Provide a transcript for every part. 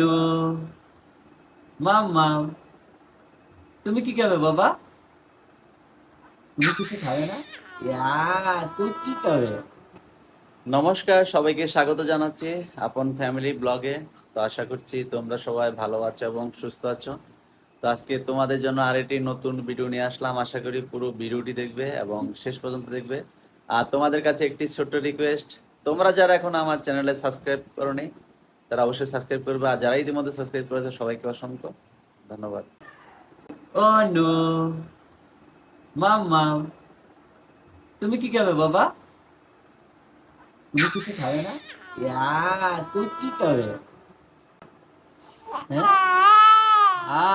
No মাম মাম তুমি কি খাবে, বাবা? তুমি কিছু খাবে না? তুমি কি খাবে? নমস্কার, সবাইকে স্বাগত জানাচ্ছি আপন ফ্যামিলি ব্লগে। তো আশা করছি তোমরা সবাই ভালো আছো এবং সুস্থ আছো। তো আজকে তোমাদের জন্য আরেকটি নতুন ভিডিও নিয়ে আসলাম। আশা করি পুরো ভিডিওটি দেখবে এবং শেষ পর্যন্ত দেখবে। আর তোমাদের কাছে একটি ছোট্ট রিকোয়েস্ট তোমরা যারা এখন আমার চ্যানেলে সাবস্ক্রাইব করোনি তারা অবশ্যই সাবস্ক্রাইব করবে আর যারা ইতিমধ্যে সাবস্ক্রাইব করেছে, সবাইকে অসংখ্য ধন্যবাদ। ও নো মাম তুমি কি খাবে বাবা? তুমি কিছু খাবে না? ইয়া তুমি কি খাবে? হ্যাঁ? আ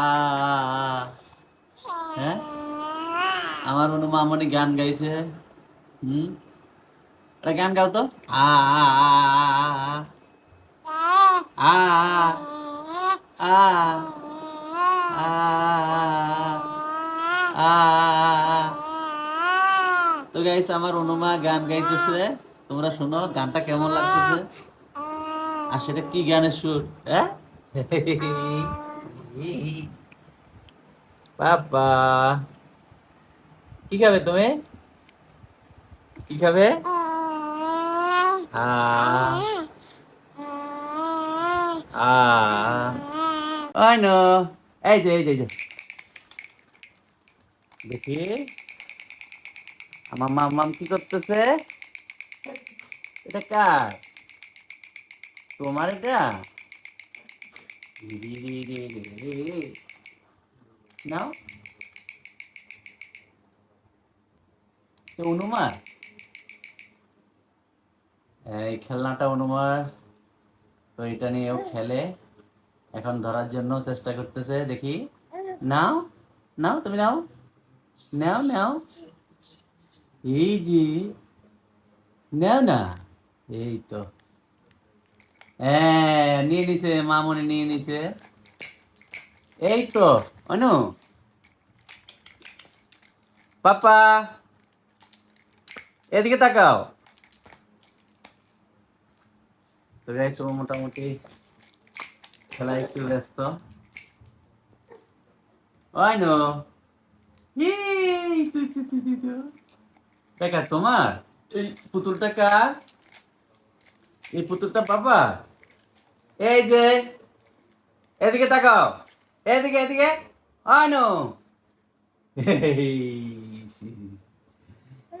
আ হ্যাঁ? আমার মনে গান গাইছে। হুম? একটা গান গাও তো তো গাইস আমার অনুমা গান গাইতেছে তোমরা শোনো গানটা কেমন লাগতেছে আর সেটা কি গানের সুর হ্যাঁ বাবা কি খাবে তুমি কি খাবে দেখি। আমার মামাম কি করতেছে? এটা কার? তোমার এটা। নাও। তো অনুমার। এই খেলনাটা অনুমার তো এটা নিয়েও খেলে। এখন ধরার জন্য চেষ্টা করতেছে, দেখি। নাও নাও, তুমি নাও। নাও নাও। এই যে, নাও না। এই তো। হ্যাঁ নিয়ে নিছে, মামনি নিয়ে নিছে। এই তো, অনু। পাপা, এদিকে তাকাও। তো গাইস ও মোটামুটি খেলায় একটু ব্যস্ত। ওই নো। তোমার? এই পুতুলটা কার? এই পুতুলটা বাবা এই যে, এদিকে তাকাও। এদিকে এদিকে। আনো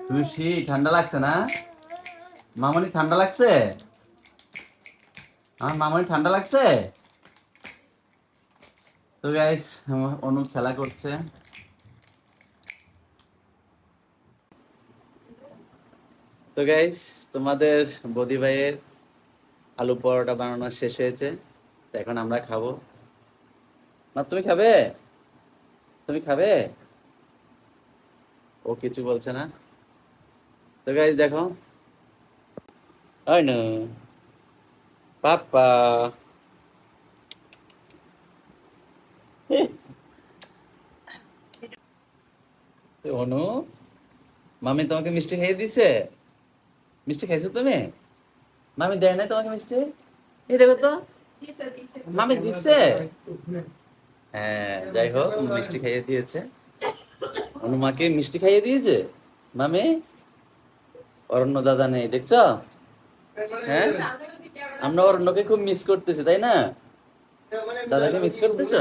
খুশি ঠান্ডা লাগছে না? মামনি, ঠান্ডা লাগছে? আমার মামনি ঠান্ডা লাগছে? তো গাইস অনু খেলা করছে। তো গাইস তোমাদের বদি ভাইয়ের আলু পরোটা বানানো শেষ হয়েছে। তো এখন আমরা খাব। না তুমি খাবে? তুমি খাবে? ও কিছু বলছে না। তো গাইস দেখো। ওই না। তো অনু, মামি তোমাকে মিষ্টি খাইয়ে দিছে? মিষ্টি খাইছো তুমি? মামি দেয় না তোমাকে মিষ্টি? এই দেখো তো। মামি দিচ্ছে হ্যাঁ যাই হোক মিষ্টি খাইয়ে দিয়েছে। অনু অনুমাকে মিষ্টি খাইয়ে দিয়েছে? মামি? অরণ্য দাদা নেই, দেখছ? হ্যাঁ? আমরা অরণ্যকে খুব মিস করতেছি তাই না? দাদাকে মিস করতেছো?